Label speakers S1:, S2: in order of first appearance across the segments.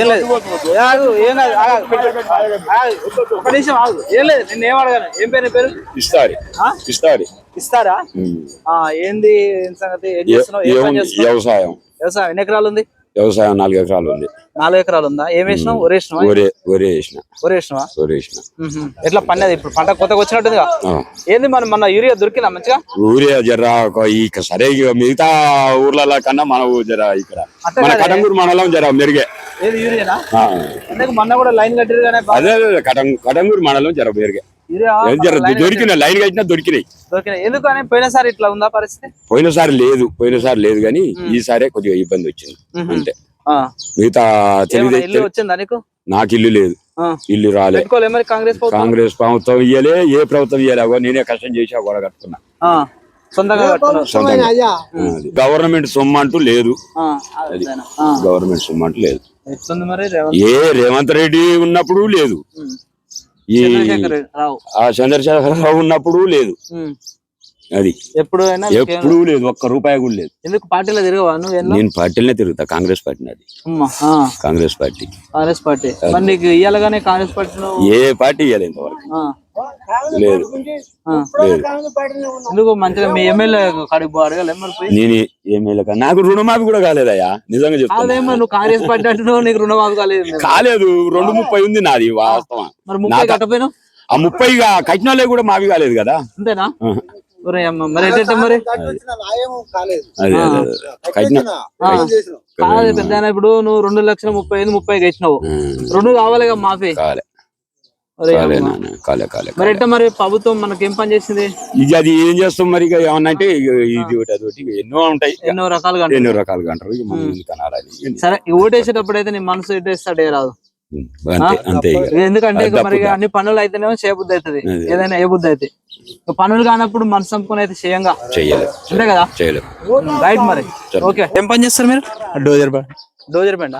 S1: ఏం లేదు. ఆగు, ఏం కాదు ఆగు. ఒక నిమిషం ఆగు. ఏం లేదు నేను ఏం అడగాను? ఏం పేరు నీ పేరు?
S2: ఇస్తాడి.
S1: ఆ? ఇస్తారా ఆ ఏంది ఏం సంగతి? ఏం చేస్తున్నావు? ఏం పని చేస్తున్నావు?
S2: వ్యవసాయం.
S1: వ్యవసాయం. ఎన్ని ఎకరాలు ఉంది?
S2: వ్యవసాయం నాలుగు ఎకరాలు ఉంది.
S1: నాలుగు ఎకరాలు ఉందా? ఏం వేసినావు?
S2: ఒరే ఒరే వేసిన.
S1: ఒరేసినావా
S2: ఒరే వేసిన.
S1: మ్మ్. ఎట్లా పన్నది ఇప్పుడు? పంట కొత్తగా వచ్చినట్టుందిగా?
S2: ఆ.
S1: ఏంది మన మన యూరియా దొరికిందా మంచిగా?
S2: ఊరే జర ఒక ఇక సరే ఇక మిగతా ఊర్ల కన్నా మన ఊ జర ఇక్కడ.
S1: అట్లా
S2: మన
S1: కాదే.
S2: కటంగూరు మండలం జర మెరుగే.
S1: ఏది యూరియానా?
S2: ఆ.
S1: అందుకు మొన్న కూడా లైన్ కట్టిరు కానీ బా-
S2: అదే అదే. కటం కటంగూరు మండలం జర మెరుగే. జర
S1: లైన్
S2: కట్టినా దొరికినాయి.
S1: దొరికినాయి. ఎందుకు అని పోయినసారి ఇట్లా ఉందా పరిస్థితి?
S2: పోయినసారి లేదు పోయినసారి లేదు కానీ ఈసారే కొద్దిగా ఇబ్బంది వచ్చింది. అంతే
S1: ఆ.
S2: మిగతా తెలియదు
S1: నీకు?
S2: నాకు ఇల్లు లేదు. ఇల్లు రాలే.
S1: పెట్టుకోలే మరి కాంగ్రెస్ ప్రభుత్వం?
S2: కాంగ్రెస్ ప్రభుత్వం ఇయ్యలే ఏ ప్రభుత్వం ఇయ్యలే అగో నేనే కష్టం చేసి కూడా కట్టుకున్నా.
S1: ఆ. సొంతంగా.
S2: అది. గవర్నమెంట్ సొమ్ము అంటూ లేదు. గవర్నమెంట్ సొమ్ము అంటూ లేదు. ఏ రేవంత్ రెడ్డి ఉన్నప్పుడు లేదు. ఈ
S1: చంద్రశేఖర్ రావు
S2: ఆ చంద్రశేఖరరావు ఉన్నప్పుడు లేదు. అది.
S1: ఎప్పుడైనా
S2: ఎప్పుడూ లేదు. ఒక్క రూపాయి కూడా లేదు.
S1: ఎందుకు పార్టీలో తిరగవా
S2: నేను పార్టీలనే తిరుగుతా. కాంగ్రెస్ పార్టీ నాది. కాంగ్రెస్ పార్టీ.
S1: కాంగ్రెస్ పార్టీ. నీకు ఇయ్యాలగానే కాంగ్రెస్ పార్టీ
S2: ఏ పార్టీ ఇవ్వాలి ఇంతవరకు. లేదు.
S1: ఎందుకు మంచిగా మీ ఎమ్మెల్యే కాడికి పో అడగలే మరి పోయి.
S2: నేను ఏమేలక నాకు రుణమాఫీ కూడా కాలేదయ్యా నిజంగా చెప్తాను
S1: నువ్వు కాంగ్రెస్ నీకు రుణమాఫీ కాలేదు
S2: కాలేదు రెండు ముప్పై ఉంది నాది వాస్తవం.
S1: మరి ముప్పై కట్టపోయినావు?
S2: ఆ ముప్పై కట్టినాలే కూడా మావి కాలేదు కదా.
S1: అంతేనా? మరి. కాదు పెద్ద ఇప్పుడు నువ్వు రెండు లక్షల ముప్పై ఐదు ముప్పై ఇచ్చినావు రెండు కావాలిగా మాఫీ.
S2: కాలే కాలే
S1: మరి ప్రభుత్వం మనకి ఏం పని చేసింది?
S2: అది ఏం చేస్తాం మరి ఇక ఏమన్నా అంటే ఇది ఒకటి అది ఒకటి ఇక ఎన్నో ఉంటాయి.
S1: ఎన్నో రకాలుగా.
S2: ఎన్నో రకాలుగా అంటారు ఇక మనం
S1: సరే ఓటేసేటప్పుడు అయితే నీ మనసు ఎట్టేస్తాడే రాదు.
S2: అంతే
S1: ఎందుకంటే మరి? అన్ని పనులు అయితేనేమో చేయబుద్ధి అవుతుంది. ఏదైనా ఏ బుద్ధి అయితే పనులు కానప్పుడు మనసు చంపుకొని అయితే చేయంగా.
S2: చెయ్యలేదు
S1: అంతే కదా?
S2: చేయలేదు
S1: రైట్ మరి. ఓకే. ఏం పని చేస్తారు మీరు?
S3: డోజర్ బా
S1: డోజర్ పెండ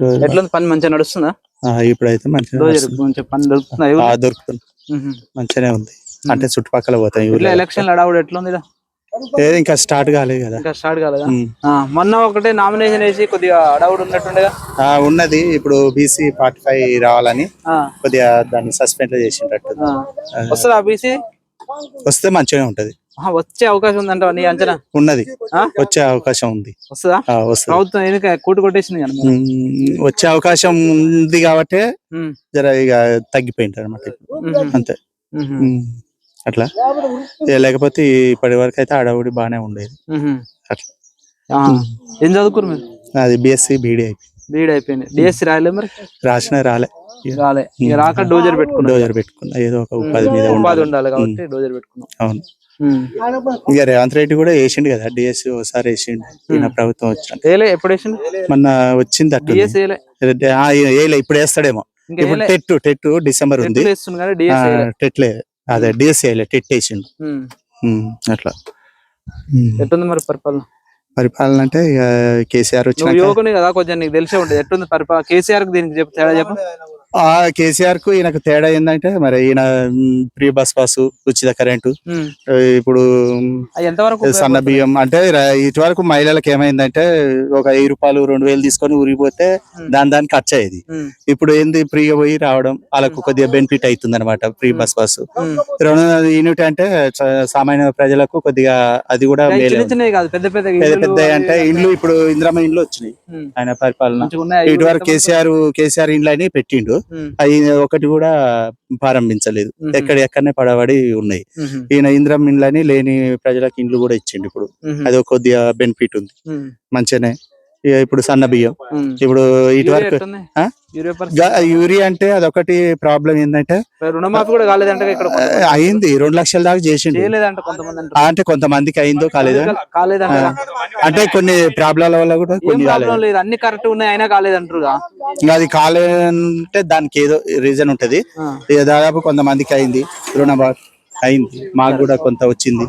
S3: డోజర్
S1: ఎట్లుంది పని? మంచిగా నడుస్తుందా?
S3: ఇప్పుడైతే మంచిగా
S1: దొరుకుతుందా.
S3: మంచిగానే ఉంది. అంటే చుట్టుపక్కల పోతాం ఈ
S1: ఇట్లా
S3: ఊర్లో.
S1: ఎలక్షన్ అడావుడు ఎట్లుంది
S3: ఇంకా స్టార్ట్ కాలేదు కదా.
S1: ఇంకా స్టార్ట్ కాలేదా? మొన్న ఒకటే నామినేషన్ వేసి కొద్దిగా అడావుడు ఉన్నట్టుండగా?
S3: ఉన్నది. ఇప్పుడు బీసీ ఫార్టీ ఫైవ్ రావాలని కొద్దిగా దాన్ని సస్పెండ్ చేసిండట్టు
S1: ఆ. వస్తుందా బీసీ?
S3: వస్తే మంచిగానే ఉంటది.
S1: వచ్చే అవకాశం ఉందంట నీ అంచనా?
S3: ఉన్నది? వచ్చే అవకాశం ఉంది.
S1: వస్తుందా? ప్రభుత్వం ఎందుకు కూటు కొట్టేసింది
S3: వచ్చే అవకాశం ఉంది కాబట్టి జర ఇక తగ్గిపోయింది అనమాట అంతే. అట్లా. లేకపోతే ఇప్పటి వరకు అయితే ఆడవుడి బాగానే ఉండేది. అట్లా.
S1: ఏం చదువుకురు మీరు?
S3: అది బిఎస్సి బీడీ అయిపోయింది.
S1: బీడ్ అయిపోయింది డిఎస్సి రాయలే మరి?
S3: రాసిన రాలే.
S1: రాలే. రాక డోజర్ పెట్టుకున్నా
S3: డోజర్ పెట్టుకున్నా. ఏదో ఒక ఉపాధి మీద
S1: ఉపాధి
S3: ఉండాలి
S1: కాబట్టి డోజర్ పెట్టుకున్నాం.
S3: అవును. ఇక రేవంత్ రెడ్డి కూడా వేసిండు కదా డిఎస్సి ఒకసారి వేసిండు. ఈయన ప్రభుత్వం వచ్చిన
S1: ఎప్పుడు వేసిండు?
S3: మొన్న వచ్చింది
S1: డిఎస్సి ఏలే.
S3: ఇప్పుడు వేస్తాడేమో. ఇప్పుడు టెట్ టెట్ డిసెంబర్ ఉంది. టెట్లే అదే డిఎస్సి వేయలే టెట్ వేసిండు. అట్లా.
S1: ఎట్టుంది మరి పరిపాలన?
S3: పరిపాలన అంటే ఇక కేసీఆర్ వచ్చినాక
S1: యువకుని కదా కొంచెం నీకు తెలిసే ఉంటుంది. ఎట్టుంది పరిపాలన? కేసీఆర్ దీనికి చెప్పు తేడా చెప్పు.
S3: ఆ కేసీఆర్కు ఈయనకు తేడా ఏంటంటే మరి ఈయన ఫ్రీ బస్ పాస్ ఉచిత కరెంటు. ఇప్పుడు
S1: ఎంతవరకు
S3: సన్న బియ్యం అంటే ఇటు వరకు మహిళలకు ఏమైందంటే ఒక వెయ్యి రూపాయలు రెండు వేలు తీసుకొని ఊరిపోతే. దాని దానికి ఖర్చు అయ్యేది. ఇప్పుడు ఏంది ఫ్రీగా పోయి రావడం వాళ్ళకు కొద్దిగా బెనిఫిట్ అవుతుంది అనమాట ఫ్రీ బస్ పాస్. రెండు యూనిట్ అంటే సామాన్య ప్రజలకు కొద్దిగా అది కూడా
S1: పెద్ద పెద్ద
S3: అంటే ఇండ్లు ఇప్పుడు ఇంద్రమ ఇండ్లు వచ్చినాయి ఆయన పరిపాలన. ఇటు వరకు కేసీఆర్ కేసీఆర్ ఇండ్లు అని పెట్టిండు. అవి ఒకటి కూడా ప్రారంభించలేదు. ఎక్కడ ఎక్కడనే పడబడి ఉన్నాయి. ఈయన ఇంద్రం ఇండ్లని లేని ప్రజలకు ఇండ్లు కూడా ఇచ్చిండు ఇప్పుడు. అది ఒక కొద్దిగా బెనిఫిట్ ఉంది. మంచిగానే ఇప్పుడు సన్న బియ్యం. ఇప్పుడు ఇటు
S1: యూరియా
S3: వరకు?
S1: యూరియా
S3: అంటే అదొకటి ప్రాబ్లం ఏంటంటే
S1: రుణమాఫీ కూడా కాలేదంట ఇక్కడ
S3: అయింది. రెండు లక్షల దాకా
S1: అంటారు
S3: అంటే కొంతమందికి అయిందో కాలేదో? అంటే కొన్ని ప్రాబ్లాల వల్ల కూడా కొన్ని కాలేదు.
S1: ప్రాబ్లం అన్ని కరెక్ట్ ఉన్నాయి అయినా
S3: అది కాలేదంటే దానికి ఏదో రీజన్ ఉంటది. దాదాపు కొంతమందికి అయింది. రుణమా అయింది. మాకు కూడా కొంత వచ్చింది.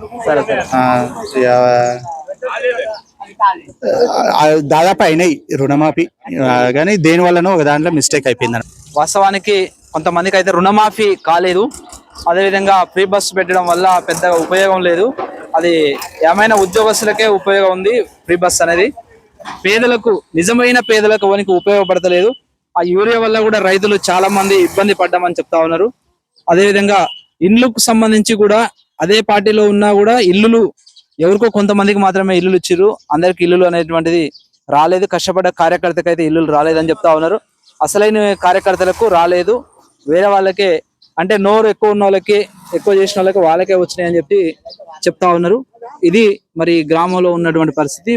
S3: దాదాపు అయినాయి రుణమాఫీ. కానీ దేని వల్లనో ఒక దాంట్లో మిస్టేక్ అయిపోయింది
S1: వాస్తవానికి కొంతమందికి అయితే రుణమాఫీ కాలేదు. అదేవిధంగా ఫ్రీ బస్ పెట్టడం వల్ల పెద్దగా ఉపయోగం లేదు. అది ఏమైనా ఉద్యోగస్తులకే ఉపయోగం ఉంది ఫ్రీ బస్ అనేది. పేదలకు నిజమైన పేదలకు వానికి ఉపయోగపడతలేదు. ఆ యూరియా వల్ల కూడా రైతులు చాలా మంది ఇబ్బంది పడ్డామని చెప్తా ఉన్నారు. అదేవిధంగా ఇండ్లకు సంబంధించి కూడా అదే పార్టీలో ఉన్నా కూడా ఇల్లులు ఎవరికో కొంతమందికి మాత్రమే ఇల్లులు ఇచ్చిర్రు. అందరికి ఇల్లులు అనేటువంటిది రాలేదు. కష్టపడ్డ కార్యకర్తకి అయితే ఇల్లులు రాలేదని చెప్తా ఉన్నారు. అసలైన కార్యకర్తలకు రాలేదు. వేరే వాళ్ళకే అంటే నోరు ఎక్కువ ఉన్న వాళ్ళకి ఎక్కువ చేసిన వాళ్ళకి వాళ్ళకే వచ్చినాయి అని చెప్పి చెప్తా ఉన్నారు. ఇది మరి గ్రామంలో ఉన్నటువంటి పరిస్థితి.